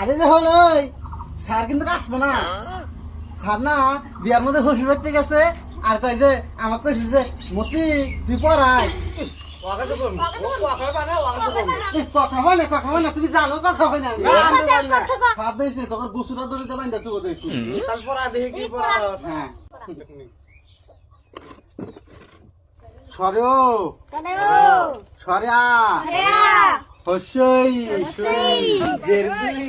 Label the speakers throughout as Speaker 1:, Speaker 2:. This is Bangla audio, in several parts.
Speaker 1: আরে যে হল ওই স্যার কিন্তু আসব না। স্যার না বিয়ার মধ্যে শ্বশুর বাড়িতে গেছে আর কয় যে আমাকে কইছে যে মতি তুই পড়াই হয় হয় তুমি জানো কথা হয় না। তোর গুসুরা দড়িতে বাইন্দা তুই দিয়েছি হ্যাঁ হসই। দেরগি।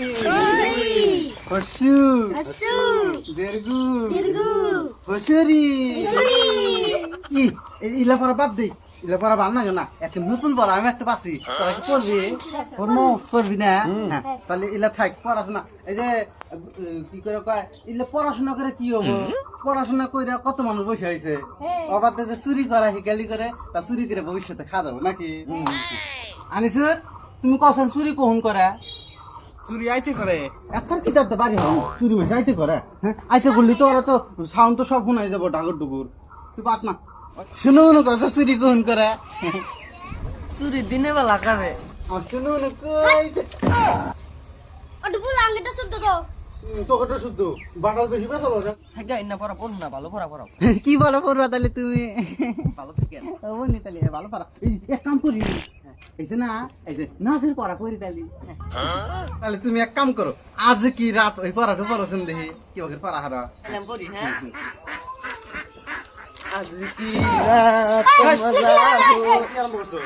Speaker 1: হসু দেরগু। হসুরি। ই ইলা পড়া বাদ দে। ইলা পড়া ভালো না না একটা নতুন পড়া আমি একটা পাচ্ছি। তোরা কি পড়বি পড়মো পড়বি না? হ্যাঁ তাহলে ইলা থাক পড়াশোনা। এই যে কি করে কয় ইলা পড়াশোনা করে কি হব? পড়াশোনা করে কত মানুষ বসে হয়েছে
Speaker 2: হ্যাঁ।
Speaker 1: আবার তো যে চুরি করা হিকালি করে তা চুরি করে ভবিষ্যতে খা যাব নাকি আনিসুর? তুমি কখন চুরি কখন করে?
Speaker 3: চুরি আইতে করে।
Speaker 1: একটা কি তো বাড়ি হও চুরি মেশে আইতে করে হ্যাঁ? আইতে করলি তো ওরা তো সাউন্ড তো সব শোনাই যাব ঢাকুর ডুকুর। তুই পাস না। শুনো না কথা চুরি কখন করে?
Speaker 4: চুরি দিনে বেলা করে।
Speaker 1: আর শুনো না কই যে-
Speaker 2: ওটা বল আঙ্গটা শুদ্ধ
Speaker 1: বাটাল বেশি
Speaker 4: থাকে না পড়া পড় না ভালো পড়া পড়া।
Speaker 1: কি বলো পড়বা তাহলে তুমি?
Speaker 4: ভালো থেকে
Speaker 1: বলি তাহলে ভালো পারা এই এক কাম করি। এই যে না এই যে নাচের পড়া করি তাহলে। তাহলে তুমি এক কাম করো আজ কি রাত ওই পড়াটা পড়াছেন দেখি কি ওকে পড়া হারা?
Speaker 4: পড়ি হ্যাঁ?
Speaker 1: আজ কি রাত মজাবো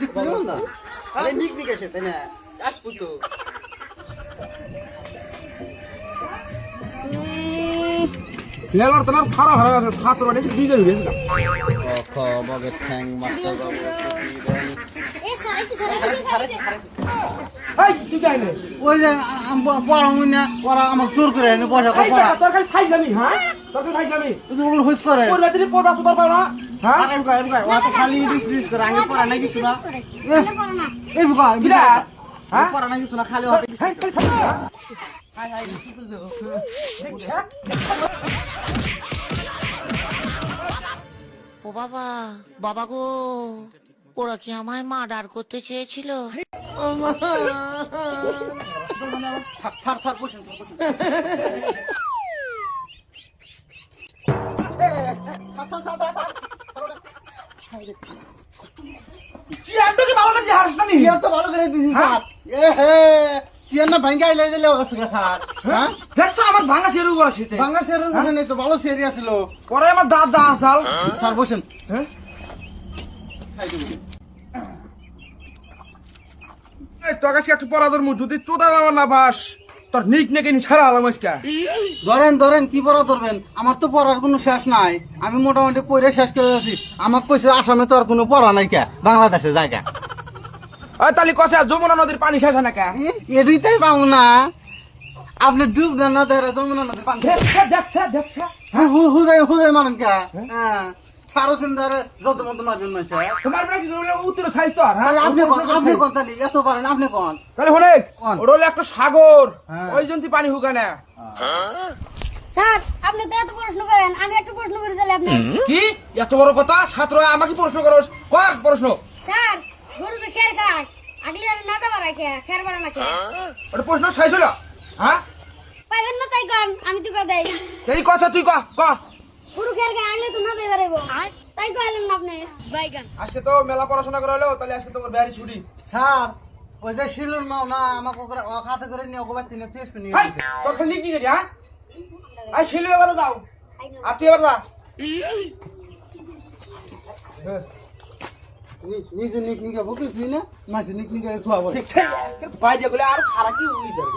Speaker 1: দেখল না।
Speaker 3: আরে নিক নিক আছে তাই না?
Speaker 4: আসব তো
Speaker 3: তোমার খারাপ হয়ে গেছে সাত বাড়ি বিজয় হয়ে গেছে
Speaker 1: খ বগে ঠ্যাং
Speaker 3: যাইলে
Speaker 1: ওই যে পড়াঙ্গুন না ওরা আমাকে জোর করে এনে পয়সা
Speaker 3: এই
Speaker 1: পড়া
Speaker 3: তোর খালি খাই যাবি হ্যাঁ? তোর খালি খাই যাবি
Speaker 1: তুই ওগুলো হুইস করে।
Speaker 3: ওর রাতে পদা সুতার পাও না হ্যাঁ?
Speaker 1: আর এমকা এমকা ওরা তো খালি ইংলিশ ইংলিশ করে আগে পড়া নাই কিছু না।
Speaker 2: আঙ্গে পড়া না
Speaker 1: এই বুকা
Speaker 3: বিরা
Speaker 1: হ্যাঁ? পড়া নাই কিছু না খালি হাতে
Speaker 3: খাই খাই খাই
Speaker 5: ও বাবা বাবা গো ওরা কি আমায় মার্ডার করতে চেয়েছিল?
Speaker 3: চিয়ারটা কি ভালো করে নি
Speaker 1: চেয়ার তো ভালো করে দিছি স্যার এ হে। চেয়ার না ভাঙ্গা আইলে দিলে ওকে স্যার হ্যাঁ?
Speaker 3: দেখছ আমার ভাঙা সেরু আসছে।
Speaker 1: উঠে নেই তো ভালো চেয়ারই ছিল।
Speaker 3: পরে আমার দাঁত দা আসাল
Speaker 1: স্যার বসেন।
Speaker 3: হ্যাঁ?
Speaker 1: বসেন।
Speaker 3: এই তোর কাছে একটু পড়া ধরমু যদি চোদা আমার না বাস তোর নিক নেকে নি ছাড়া আলাম আজকে?
Speaker 1: ধরেন ধরেন কি পড়া ধরবেন? আমার তো পড়ার কোনো শেষ নাই। আমি মোটামুটি পড়ে শেষ করে আছি। আমাকে কইছে আসামে তো আর কোনো পড়া নাই কে? বাংলাদেশে জায়গা।
Speaker 3: তাহলে কথা যমুনা নদীর পানি শেষ না কে?
Speaker 1: পাবো না। আপনি ডুব দেন না ধরে যমুনা নদী পানি।
Speaker 3: দেখছে দেখছে
Speaker 1: হ্যাঁ হুদাই হুদাই মারেন কে? হ্যাঁ সারো সিন্দারে যত মতো মারবেন মানুষ
Speaker 3: তোমার বেলা উত্তর সাইজ তো আর হ্যাঁ?
Speaker 1: আপনি কোন আপনি কোন তাহলে? এত পারেন আপনি কোন?
Speaker 3: তাহলে হলে ওটা হলো একটা সাগর। ওই জন্য পানি হুকানে
Speaker 2: স্যার আপনি তো এত প্রশ্ন করেন আমি একটা প্রশ্ন করে দিলে আপনি
Speaker 3: কি? এত বড় কথা? ছাত্র আমাকে প্রশ্ন করো কর প্রশ্ন।
Speaker 2: স্যার খের খায়। আগলি আর না দেবার রাখে খের বাড়া না খেয়ে
Speaker 3: ওটা প্রশ্ন শেষ হলো? হ্যাঁ?
Speaker 2: পাইবেন না তাই কন আমি তো কই দেই।
Speaker 3: এই কথা তুই কহ কহ
Speaker 2: গরু খের খায় আগলে তো না দেই পারব তাই কইলেন না আপনি। বাইগান
Speaker 3: আজকে তো মেলা পড়াশোনা করা হলো তাহলে আজকে তোমার বিহারি ছুটি।
Speaker 1: স্যার ওই যে শিলুর মাও না আমাকে ওকে খাতে করে নিয়ে ওকে বাচ্চা নিয়ে চেষ্টা নিয়ে
Speaker 3: খালি কি করি হ্যাঁ? আই ছেলে এবার যাও আর তুই এবার যা।
Speaker 1: নি- নিজে নিক নিকে বকিস নি, মাসে নিক নিকে থুয়া বলে।
Speaker 3: বাইরে গেলে আর সারা কি উড়ি যাবে